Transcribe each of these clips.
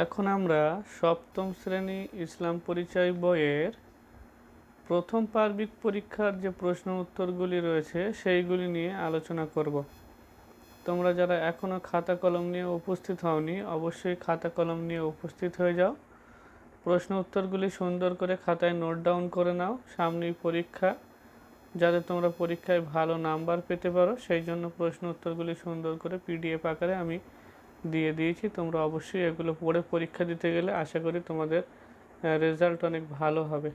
এখন আমরা সপ্তম শ্রেণি ইসলাম পরিচয় বইয়ের প্রথম পার্বিক পরীক্ষার যে প্রশ্ন উত্তরগুলি রয়েছে, সেইগুলি নিয়ে আলোচনা করব। তোমরা যারা এখনও খাতা কলম নিয়ে উপস্থিত হওনি, অবশ্যই খাতা কলম নিয়ে উপস্থিত হয়ে যাও। প্রশ্ন উত্তরগুলি সুন্দর করে খাতায় নোট ডাউন করে নাও, সামনেই পরীক্ষা, যাতে তোমরা পরীক্ষায় ভালো নাম্বার পেতে পারো। সেই জন্য প্রশ্ন উত্তরগুলি সুন্দর করে পিডিএফ আকারে আমি দিয়ে দিয়েছি। তোমরা অবশ্যই এগুলো পড়ে পরীক্ষা দিতে গেলে আশা করি তোমাদের রেজাল্ট অনেক ভালো হবে।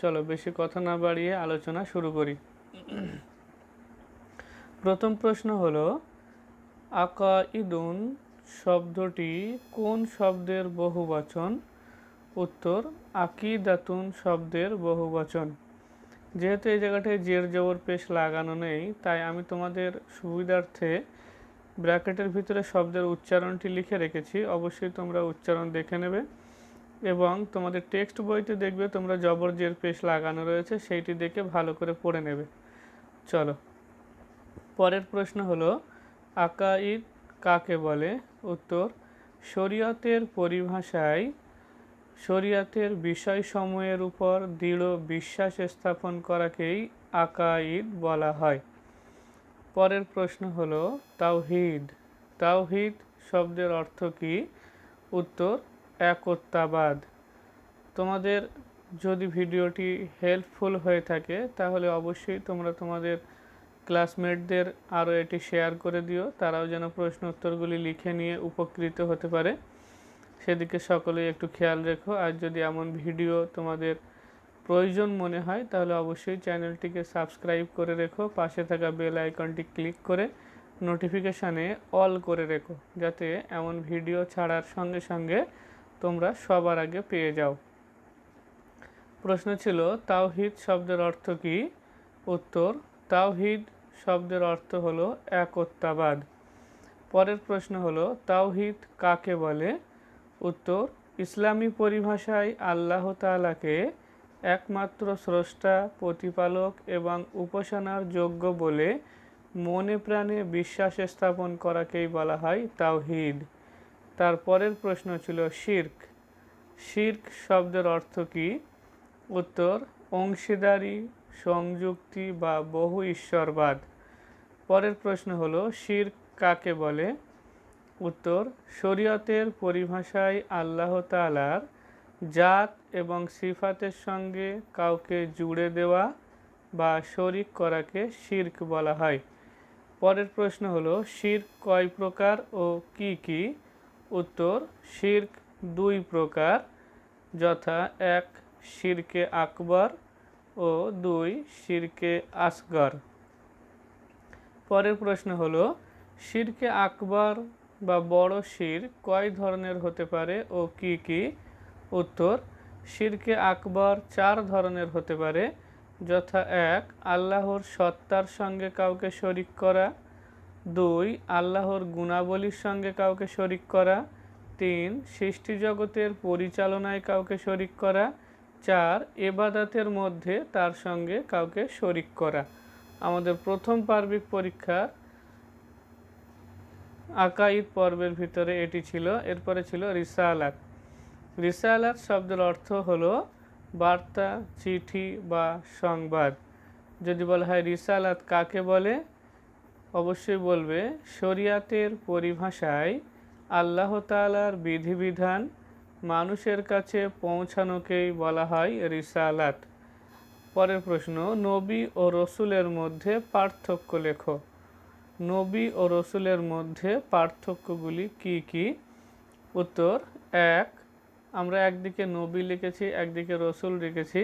চলো বেশি কথা না বাড়িয়ে আলোচনা শুরু করি। প্রথম প্রশ্ন হলো আকা ইদুন শব্দটি কোন শব্দের বহুবচন? উত্তর, আকিদাতুন শব্দের বহুবচন। যেহেতু এই জায়গাটায় জের জবর পেশ লাগানো নেই, তাই আমি তোমাদের সুবিধার্থে ব্র্যাকেটের ভিতরে শব্দের উচ্চারণটি লিখে রেখেছি। অবশ্যই তোমরা উচ্চারণ দেখে নেবে এবং তোমাদের টেক্সট বইতে দেখবে তোমরা জবর জের পেশ লাগানো রয়েছে, সেইটি দেখে ভালো করে পড়ে নেবে। চলো। পরের প্রশ্ন হলো, আকাইদ কাকে বলে? উত্তর, শরীয়তের পরিভাষায় শরীয়তের বিষয়সমূহের উপর দৃঢ় বিশ্বাস স্থাপন করাকেই আকাইদ বলা হয়। পরের প্রশ্ন হল, তাওহিদ। তাওহিদ শব্দের অর্থ কি? উত্তর একত্বাবাদ তোমাদের যদি ভিডিওটি হেল্পফুল হয়ে থাকে, তাহলে অবশ্যই তোমরা তোমাদের ক্লাসমেটদের আরও এটি শেয়ার করে দিও। তারাও যেন প্রশ্ন উত্তরগুলি লিখে নিয়ে উপকৃত হতে পারে। সেদিকে সকলেই একটু খেয়াল রেখো। আর যদি এমন ভিডিও তোমাদের প্রয়োজন মনে হয়, তাহলে অবশ্যই চ্যানেলটিকে সাবস্ক্রাইব করে রেখো। পাশে থাকা বেল আইকনটি ক্লিক করে নোটিফিকেশানে অল করে রেখো, যাতে এমন ভিডিও ছাড়ার সঙ্গে সঙ্গে তোমরা সবার আগে পেয়ে যাও। প্রশ্ন ছিল, তাওহিদ শব্দের অর্থ কী? উত্তর, তাওহিদ শব্দের অর্থ হলো একত্বাবাদ। পরের প্রশ্ন হলো, তাওহিদ কাকে বলে? উত্তর, ইসলামী পরিভাষায় আল্লাহ তালাকে একমাত্র স্রষ্টা, প্রতিপালক এবং উপাসনার যোগ্য বলে মনে প্রাণে বিশ্বাস স্থাপন করাকেই বলা হয় তাওহিদ। তার পরের প্রশ্ন ছিল শির্ক। শির্ক শব্দের অর্থ কী? উত্তর, অংশীদারি, সংযুক্তি বা বহু ঈশ্বরবাদ। পরের প্রশ্ন হলো, শির্ক কাকে বলে? উত্তর, শরীয়তের পরিভাষায় আল্লাহ তালার জাত এবং সিফাতের সঙ্গে কাউকে জুড়ে দেওয়া বা শরিক করাকে শির্ক বলা হয়। পরের প্রশ্ন হলো, শির্ক কয় প্রকার ও কি কি? উত্তর, শির্ক দুই প্রকার, যথা এক শিরকে আকবর ও দুই শিরকে আসগর। পরের প্রশ্ন হলো, শিরকে আকবর বা বড় শির কয় ধরনের হতে পারে ও কি কি? উত্তর, শিরকে আকবর চার ধরনের হতে পারে, যথা এক, আল্লাহর সত্তার সঙ্গে কাউকে শরিক করা, দুই, আল্লাহর গুণাবলীর সঙ্গে কাউকে শরিক করা, তিন সৃষ্টি জগতের পরিচালনায় কাউকে শরিক করা, চার, এবাদাতের মধ্যে তার সঙ্গে কাউকে শরিক করা। আমাদের প্রথম পার্বিক পরীক্ষা আকাইদ পর্বের ভিতরে এটি ছিল, এরপরে ছিল রিসালাত। রিসালাত শব্দের অর্থ হলো বার্তা, চিঠি বা সংবাদ। যদি বলা হয় রিসালাত কাকে বলে? অবশ্যই বলবে, শরিয়াতের পরিভাষায় আল্লাহ তালার বিধিবিধান মানুষের কাছে পৌঁছানোকেই বলা হয় রিসালাত। পরের প্রশ্ন, নবী ও রসুলের মধ্যে পার্থক্য লেখো। নবী ও রসুলের মধ্যে পার্থক্যগুলি কি কি? উত্তর, এক আমরা একদিকে নবী লিখেছি, একদিকে রসুল লিখেছি।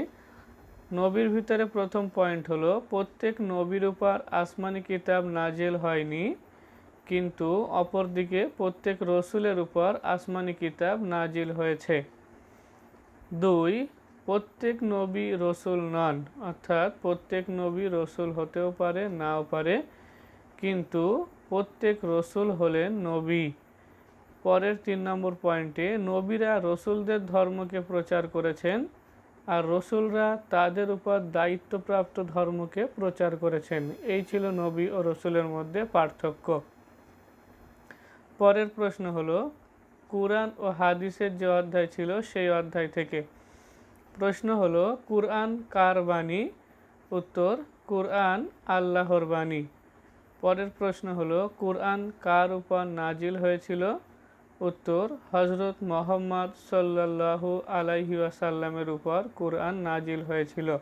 নবীর ভিতরে প্রথম পয়েন্ট হলো, প্রত্যেক নবীর উপর আসমানি কিতাব নাজেল হয়নি, কিন্তু অপরদিকে প্রত্যেক রসুলের উপর আসমানি কিতাব নাজিল হয়েছে। দুই, প্রত্যেক নবী রসুল নন, অর্থাৎ প্রত্যেক নবী রসুল হতেও পারে, নাও পারে, কিন্তু প্রত্যেক রসুল হলেন নবী। পরের তিন নম্বর পয়েন্টে নবীরা রসুলদের ধর্মকে প্রচার করেছেন আর রসুলরা তাদের উপর দায়িত্বপ্রাপ্ত ধর্মকে প্রচার করেছেন। এই ছিল নবী ও রসুলের মধ্যে পার্থক্য। পরের প্রশ্ন হলো, কুরআন ও হাদিসের যে অধ্যায় ছিল সেই অধ্যায় থেকে। প্রশ্ন হলো, কুরআন কার বাণী? উত্তর, কুরআন আল্লাহর বাণী। পরের প্রশ্ন হলো, কুরআন কার উপর নাজিল হয়েছিল? উত্তর হজরত মোহাম্মদ সাল্লাল্লাহু আলাইহি ওয়াসাল্লামের উপর কুরআন নাজিল হয়েছিল।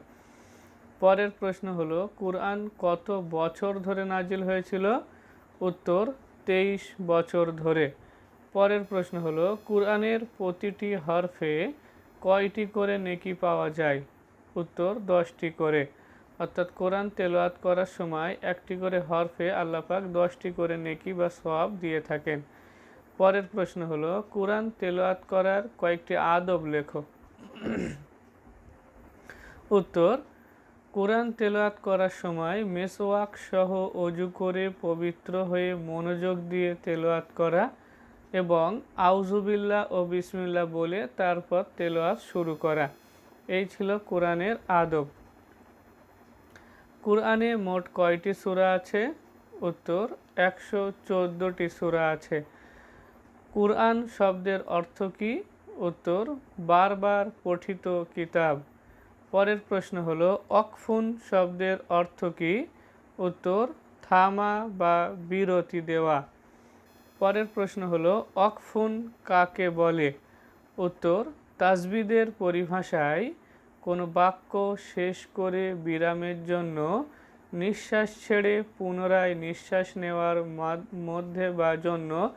পরের প্রশ্ন হলো, কোরআন কত বছর ধরে নাজিল হয়েছিল? উত্তর, তেইশ বছর ধরে। পরের প্রশ্ন হলো, কোরআনের প্রতিটি হরফে কয়টি করে নেকি পাওয়া যায়? উত্তর, দশটি করে। অর্থাৎ কোরআন তেলাওয়াত করার সময় একটি করে হরফে আল্লাপাক দশটি করে নেকি বা সওয়াব দিয়ে থাকেন। পরের প্রশ্ন হলো, কোরআন তেলাওয়াত করার কয়েকটি আদব লেখো। উত্তর, কোরআন তেলাওয়াত করার সময় মেসওয়াক সহ অজু করে পবিত্র হয়ে মনোযোগ দিয়ে তেলাওয়াত করা এবং আউজুবিল্লাহ ও বিসমিল্লাহ বলে তারপর তেলাওয়াত শুরু করা। এই ছিল কোরআনের আদব। কোরআনে মোট কয়টি সূরা আছে? উত্তর, একশো চোদ্দোটি সূরা আছে। কুরআন শব্দের অর্থ কী? উত্তর, বারবার পঠিত কিতাব। পরের প্রশ্ন হলো, অকফুন শব্দের অর্থ কী? উত্তর, থামা বা বিরতি দেওয়া। পরের প্রশ্ন হলো, অকফুন কাকে বলে? উত্তর, তাজবিদের পরিভাষায় কোনো বাক্য শেষ করে বিরামের জন্য নিঃশ্বাস ছেড়ে পুনরায় নিঃশ্বাস নেওয়ার মধ্যে বা জন্য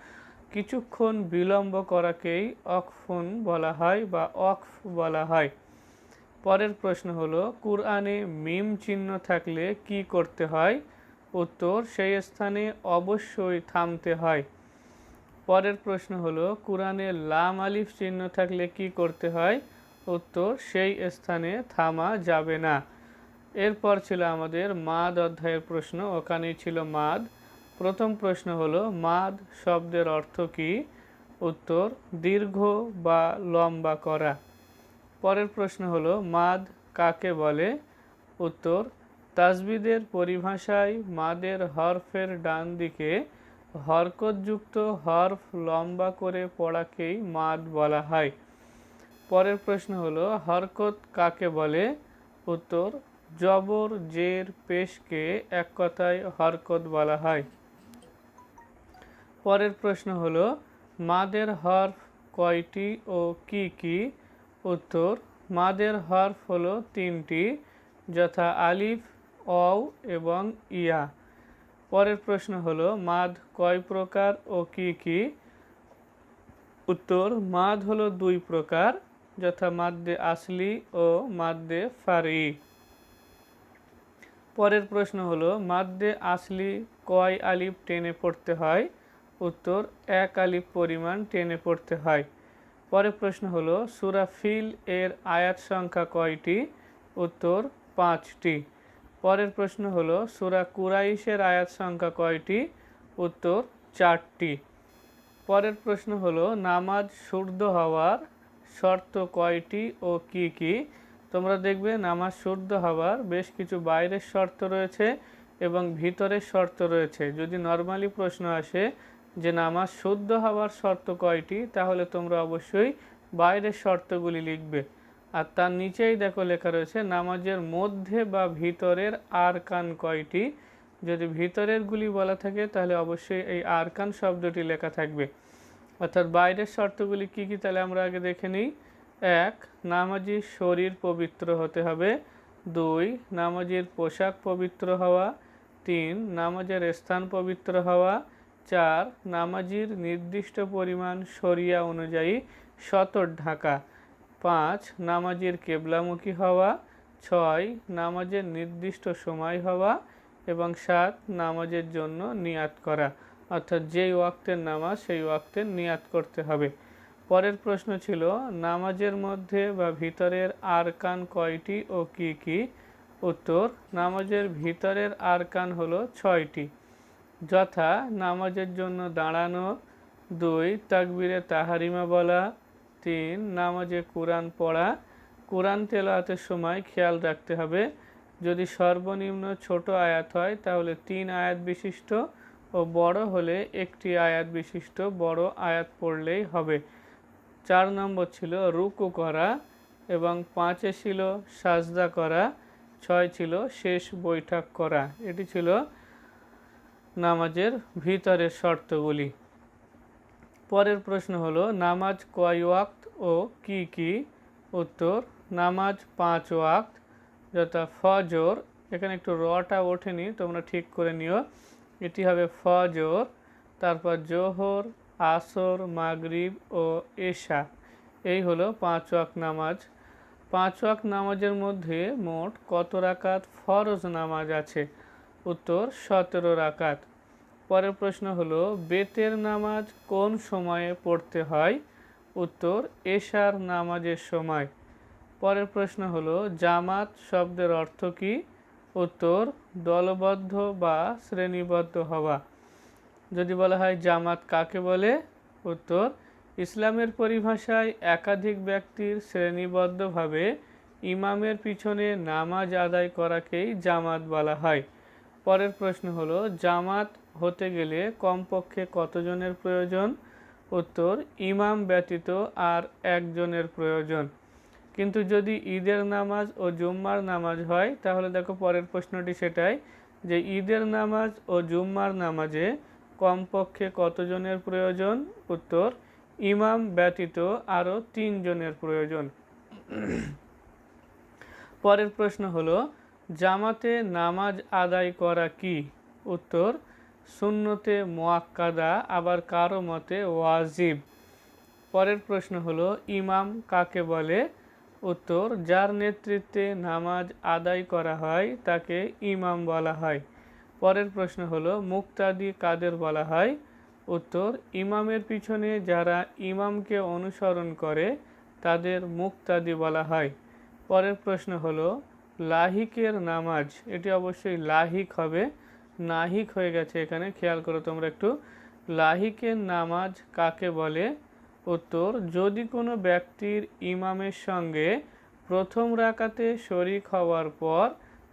কিছুক্ষণ বিলম্ব করাকেই অকফুন বলা হয় বা অকফ বলা হয়। পরের প্রশ্ন হলো, কুরআনে মিম চিহ্ন থাকলে কি করতে হয়? উত্তর, সেই স্থানে অবশ্যই থামতে হয়। পরের প্রশ্ন হলো, কোরআনে লাম আলিফ চিহ্ন থাকলে কি করতে হয়? উত্তর, সেই স্থানে থামা যাবে না। এরপর ছিল আমাদের মাদ অধ্যায়ের প্রশ্ন, ওখানেই ছিল মাদ। প্রথম প্রশ্ন হলো, মাদ শব্দের অর্থ কি? উত্তর, দীর্ঘ বা লম্বা করা। পরের প্রশ্ন হলো, মাদ কাকে বলে? উত্তর, তাজবিদের পরিভাষায় মাদের হরফের ডান দিকে হরকতযুক্ত হরফ লম্বা করে পড়াকেই মাদ বলা হয়। পরের প্রশ্ন হলো, হরকত কাকে বলে? উত্তর, জবর, জের, পেশকে এক কথায় হরকত বলা হয়। পরের প্রশ্ন হলো, মাদের হরফ কয়টি ও কি কি? উত্তর, মাদের হরফ হলো তিনটি, যথা আলিফ, অও এবং ইয়া। পরের প্রশ্ন হলো, মাদ কয় প্রকার ও কি কি? উত্তর, মাদ হলো দুই প্রকার, যথা মাদ্দে আসলি ও মাদ্দে ফারি। পরের প্রশ্ন হলো, মাদ্দে আসলি কয় আলিফ টেনে পড়তে হয়? উত্তর, এক আলিফ পরিমাণ টেনে পড়তে হয়। পরের প্রশ্ন হলো, সুরা ফিল এর আয়াত সংখ্যা কয়টি? উত্তর, পাঁচটি। পরের প্রশ্ন হলো, সুরা কুরাইশের আয়াত সংখ্যা কয়টি? উত্তর, চারটি। পরের প্রশ্ন হলো, নামাজ শুদ্ধ হওয়ার শর্ত কয়টি ও কি কি? তোমরা দেখবে নামাজ শুদ্ধ হওয়ার বেশ কিছু বাইরের শর্ত রয়েছে এবং ভিতরের শর্ত রয়েছে। যদি নর্মালি প্রশ্ন আসে যে নামাজ শুদ্ধ হওয়ার শর্ত কয়টি, তাহলে তোমরা অবশ্যই বাইরের শর্তগুলি লিখবে। আর তার নিচেই দেখো লেখা রয়েছে, নামাজের মধ্যে বা ভিতরের আরকান কয়টি? যদি ভিতরেরগুলি বলা থাকে, তাহলে অবশ্যই এই আরকান শব্দটি লেখা থাকবে। অর্থাৎ বাইরের শর্তগুলি কি কি, তাহলে আমরা আগে দেখে নিই। এক নামাজির শরীর পবিত্র হতে হবে। দুই, নামাজির পোশাক পবিত্র হওয়া। তিন, নামাজের স্থান পবিত্র হওয়া। চার, নামাজির নির্দিষ্ট পরিমাণ সরিয়া অনুযায়ী সতর ঢাকা। পাঁচ, নামাজের কেবলামুখী হওয়া। ছয়, নামাজের নির্দিষ্ট সময় হওয়া। এবং সাত, নামাজের জন্য নিয়াত করা। অর্থাৎ যেই ওয়াক্তের নামাজ, সেই ওয়াক্তের নিয়াত করতে হবে। পরের প্রশ্ন ছিল, নামাজের মধ্যে বা ভিতরের আরকান কয়টি ও কি কি? উত্তর, নামাজের ভিতরের আরকান হলো ছয়টি। যথা নামাজের জন্য দাঁড়ানো। দুই, তাকবিরে তাহারিমা বলা। তিন, নামাজে কোরআন পড়া। কোরআন তেলাওয়াতের সময় খেয়াল রাখতে হবে। যদি সর্বনিম্ন ছোট আয়াত হয়, তাহলে তিন আয়াত বিশিষ্ট ও বড় হলে একটি আয়াত বিশিষ্ট বড় আয়াত পড়লেই হবে। চার নম্বর ছিল রুকু করা এবং পাঁচে ছিল সাজদা করা। ছয় ছিল শেষ বৈঠক করা। এটি ছিল নামাজের ভিতরের শর্তগুলি। পরের প্রশ্ন হলো, নামাজ কয় ওয়াক্ত ও কি কি? উত্তর, নামাজ পাঁচ ওয়াক্ত যথা ফজর। এখানে একটু রটা ওঠেনি, তোমরা ঠিক করে নিও। এটি হবে ফজর, তারপর জোহর, আসর, মাগরিব ও এশা। এই হলো পাঁচ ওয়াক্ত নামাজ। পাঁচ ওয়াক্ত নামাজের মধ্যে মোট কত রাকাত ফরজ নামাজ আছে? উত্তর, সতেরো রাকাত। পরের প্রশ্ন হলো, বেতের নামাজ কোন সময়ে পড়তে হয়? উত্তর, এশার নামাজের সময়। পরের প্রশ্ন হলো, জামাত শব্দের অর্থ কী? উত্তর, দলবদ্ধ বা শ্রেণীবদ্ধ হওয়া। যদি বলা হয় জামাত কাকে বলে? উত্তর, ইসলামের পরিভাষায় একাধিক ব্যক্তির শ্রেণীবদ্ধভাবে ইমামের পিছনে নামাজ আদায় করাকেই জামাত বলা হয়। পরের প্রশ্ন হলো, জামাত হতে গেলে কমপক্ষে কতজনের প্রয়োজন? উত্তর, ইমাম ব্যতীত আর একজনের প্রয়োজন। কিন্তু যদি ঈদের নামাজ ও জুম্মার নামাজ হয়, তাহলে দেখো পরের প্রশ্নটি সেটাই, যে ঈদের নামাজ ও জুম্মার নামাজে কমপক্ষে কতজনের প্রয়োজন? উত্তর, ইমাম ব্যতীত আরও তিনজনের প্রয়োজন। পরের প্রশ্ন হলো জামাতে নামাজ আদায় করা কি? উত্তর শূন্যতে মোয়াক্কাদা, আবার কারও মতে ওয়াজিব। পরের প্রশ্ন হলো, ইমাম কাকে বলে? উত্তর, যার নেতৃত্বে নামাজ আদায় করা হয়, তাকে ইমাম বলা হয়। পরের প্রশ্ন হলো, মুক্তাদি কাদের বলা হয়? উত্তর, ইমামের পিছনে যারা ইমামকে অনুসরণ করে, তাদের মুক্তাদি বলা হয়। পরের প্রশ্ন হলো লাহিকের নামাজ, এটি অবশ্যই লাহিক হবে, নাহিক হয়ে গেছে এখানে, খেয়াল করো তোমরা একটু, লাহিকের নামাজ কাকে বলে? উত্তর, যদি কোনো ব্যক্তির ইমামের সঙ্গে প্রথম রাকাতে শরিক হওয়ার পর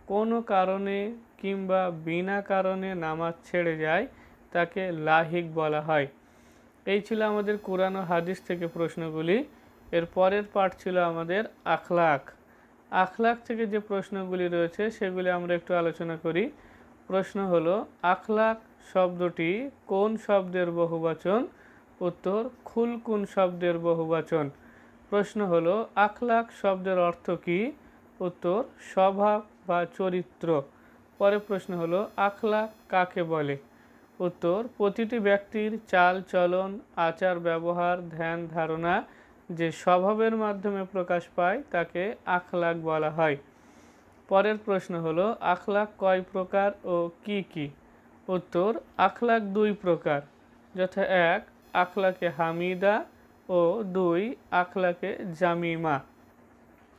কোনো কারণে কিংবা বিনা কারণে নামাজ ছেড়ে যায়, তাকে লাহিক বলা হয়। এই ছিল আমাদের কোরআন হাদিস থেকে প্রশ্নগুলি। এর পরের পাঠ ছিল আমাদের আখলাক। আখলাক থেকে যে প্রশ্নগুলি রয়েছে, সেগুলি আমরা একটু আলোচনা করি। প্রশ্ন হলো আখলাক শব্দটি কোন শব্দের বহুবাচন? উত্তর খুলকুন শব্দের বহুবাচন? প্রশ্ন হলো আখলাক শব্দের অর্থ কী? উত্তর, স্বভাব বা চরিত্র। পরে প্রশ্ন হলো আখলাক কাকে বলে? উত্তর, প্রতিটি ব্যক্তির চাল, চলন, আচার, ব্যবহার, ধ্যান, ধারণা যে স্বভাবের মাধ্যমে প্রকাশ পায় তাকে আখলাক বলা হয়। পরের প্রশ্ন হলো, আখলাক কয় প্রকার ও কি কি? উত্তর, আখলাক দুই প্রকার। যথা এক, আখলাকে হামিদা ও দুই, আখলাকে জামিমা।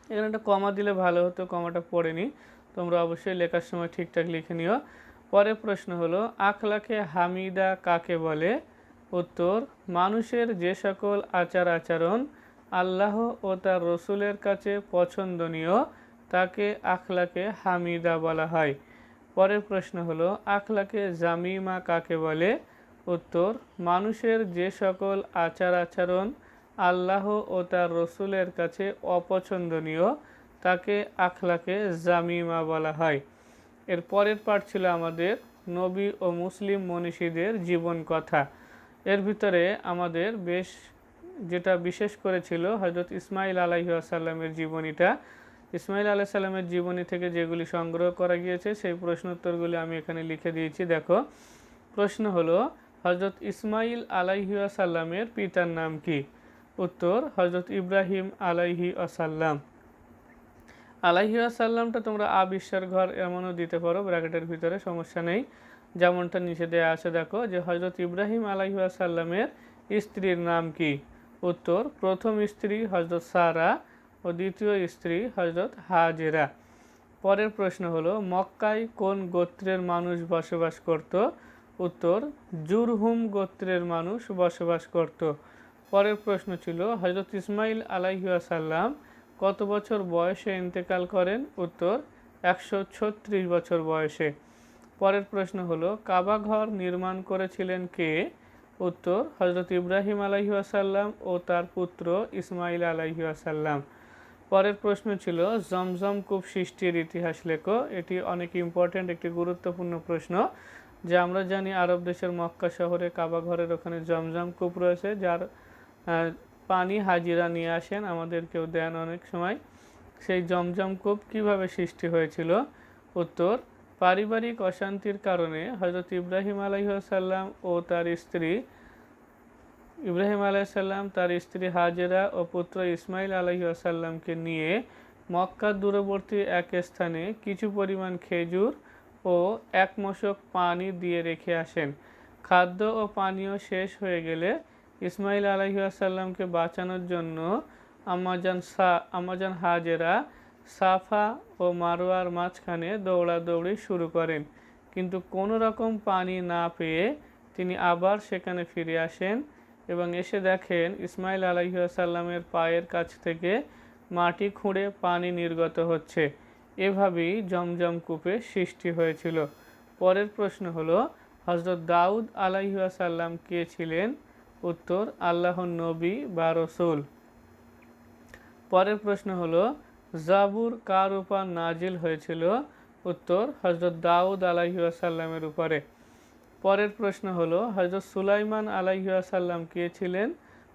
এখানে একটা কমা দিলে ভালো হতো, কমাটা পড়েনি তোমরা অবশ্যই লেখার সময় ঠিকঠাক লিখে নিও। পরের প্রশ্ন হলো, আখলাকে হামিদা কাকে বলে? উত্তর, মানুষের যে সকল আচার আচরণ আল্লাহ ও তার রসুলের কাছে পছন্দনীয়, তাকে আখলাকে হামিদা বলা হয়। পরের প্রশ্ন হলো, আখলাকে জামিমা কাকে বলে? উত্তর, মানুষের যে সকল আচার আচরণ আল্লাহ ও তার রসুলের কাছে অপছন্দনীয়, তাকে আখলাকে জামিমা বলা হয়। এর পরের পাঠ ছিল আমাদের নবী ও মুসলিম মনীষীদের জীবন কথা। এর ভিতরে আমাদের বেশ যেটা বিশেষ করেছিল হজরত ইসমাইল আলাহি আসাল্লামের জীবনীটা। ইসমাইল আলাহ সাল্লামের জীবনী থেকে যেগুলি সংগ্রহ করা গিয়েছে, সেই প্রশ্নোত্তরগুলি আমি এখানে লিখে দিয়েছি। দেখো, প্রশ্ন হলো হজরত ইসমাইল আলাইহি আসাল্লামের পিতার নাম কি? উত্তর হজরত ইব্রাহিম আলাইহি আসাল্লাম আলাইহি আসাল্লামটা তোমরা আবিশ্বার ঘর এমনও দিতে পারো, ব্র্যাকেটের ভিতরে, সমস্যা নেই। যেমনটা নিচে দেওয়া আছে, দেখো, যে হজরত ইব্রাহিম আলাইহি আসাল্লামের স্ত্রীর নাম কি? উত্তর, প্রথম স্ত্রী হজরত সারা ও দ্বিতীয় স্ত্রী হজরত হাজেরা। পরের প্রশ্ন হলো, মক্কায় কোন গোত্রের মানুষ বসবাস করত? উত্তর, জুরহুম গোত্রের মানুষ বসবাস করত। পরের প্রশ্ন ছিল হজরত ইসমাইল আলাইহাসাল্লাম কত বছর বয়সে ইন্তেকাল করেন? উত্তর, একশো ছত্রিশ বছর বয়সে। পরের প্রশ্ন হলো কাবাঘর নির্মাণ করেছিলেন কে? উত্তর হজরত ইব্রাহিম আলাইহি আসাল্লাম ও তার পুত্র ইসমাইল আলাইহি আসাল্লাম পরের প্রশ্ন ছিল, জমজম কূপ সৃষ্টির ইতিহাস লেখো। এটি অনেক ইম্পর্ট্যান্ট একটি গুরুত্বপূর্ণ প্রশ্ন, যে আমরা জানি আরব দেশের মক্কা শহরে কাবা ঘরের ওখানে জমজম কূপ রয়েছে, যার পানি হাজিরা নিয়ে আসেন, আমাদেরকেও দেন অনেক সময়। সেই জমজম কূপ কীভাবে সৃষ্টি হয়েছিল? উত্তর পারিবারিক অশান্তির কারণে হজরত ইব্রাহিম আলাইসাল্লাম ও তার স্ত্রী, ইব্রাহিম আলাইসাল্লাম তার স্ত্রী হাজেরা ও পুত্র ইসমাইল আলাইসাল্লামকে নিয়ে মক্কার দূরবর্তী এক স্থানে কিছু পরিমাণ খেজুর ও এক মশক পানি দিয়ে রেখে আসেন। খাদ্য ও পানীয় শেষ হয়ে গেলে ইসমাইল আলাইসাল্লামকে বাঁচানোর জন্য আমাজান সা, আমাজান হাজেরা সাফা ও মারোয়ার মাঝখানে দৌড়াদৌড়ি শুরু করেন। কিন্তু কোনো রকম পানি না পেয়ে তিনি আবার সেখানে ফিরে আসেন এবং এসে দেখেন ইসমাইল আলাইসাল্লামের পায়ের কাছ থেকে মাটি খুঁড়ে পানি নির্গত হচ্ছে। এভাবেই জমজম কূপে সৃষ্টি হয়েছিল। পরের প্রশ্ন হলো হজরত দাউদ আলাইসাল্লাম কে ছিলেন? উত্তর, আল্লাহর নবী বা রসুল। পরের প্রশ্ন হলো জাবুর কার উপর নাজিল হয়েছিল? উত্তর হজরত দাউদ আলাইসাল্লামের উপরে। পরের প্রশ্ন হলো হজরত সুলাইমান আলাইসাল্লাম কে ছিলেন?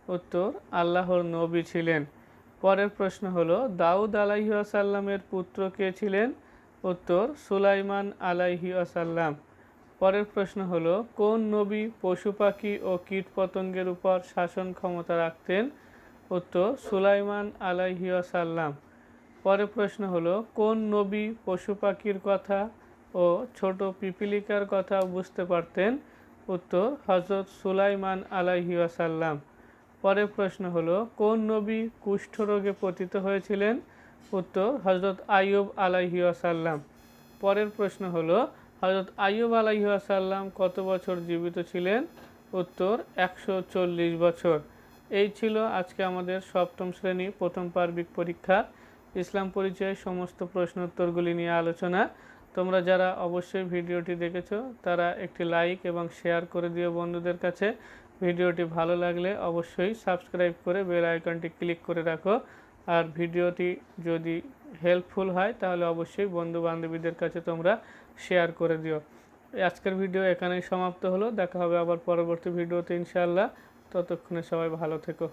উত্তর, আল্লাহর নবী ছিলেন। পরের প্রশ্ন হলো, দাউদ আলাইসাল্লামের পুত্র কে ছিলেন? উত্তর, সুলাইমান আলাইহি আসাল্লাম পরের প্রশ্ন হলো, কোন নবী পশু পাখি ও কীট পতঙ্গের উপর শাসন ক্ষমতা রাখতেন? উত্তর, সুলাইমান আলাইহি আসাল্লাম পরের প্রশ্ন হলো, কোন নবী পশু পাখির কথা ও ছোট পিপিলিকার কথা বুঝতে পারতেন? উত্তর হজরত সুলাইমান আলাইহি আসাল্লাম পরের প্রশ্ন হলো, কোন নবী কুষ্ঠরোগে পতিত হয়েছিলেন? উত্তর হজরত আইয়ুব আলাইহি আসাল্লাম পরের প্রশ্ন হলো হজরত আইয়ুব আলাইহি আসাল্লাম কত বছর জীবিত ছিলেন? উত্তর, একশো চল্লিশ বছর। এই ছিল আজকে আমাদের সপ্তম শ্রেণি প্রথম পার্বিক পরীক্ষা। ইসলাম পরিচয়ের সমস্ত প্রশ্ন উত্তরগুলি নিয়ে আলোচনা। তোমরা যারা অবশ্যই ভিডিওটি দেখেছ, তারা একটি লাইক এবং শেয়ার করে দিও বন্ধুদের কাছে। ভিডিওটি ভালো লাগলে অবশ্যই সাবস্ক্রাইব করে বেল আইকনটি ক্লিক করে রাখো। আর ভিডিওটি যদি হেল্পফুল হয়, তাহলে অবশ্যই বন্ধু বান্ধবীদের কাছে তোমরা শেয়ার করে দিও। আজকের ভিডিও এখানেই সমাপ্ত হলো। দেখা হবে আবার পরবর্তী ভিডিওতে ইনশাআল্লাহ। ততক্ষণে সবাই ভালো থেকো।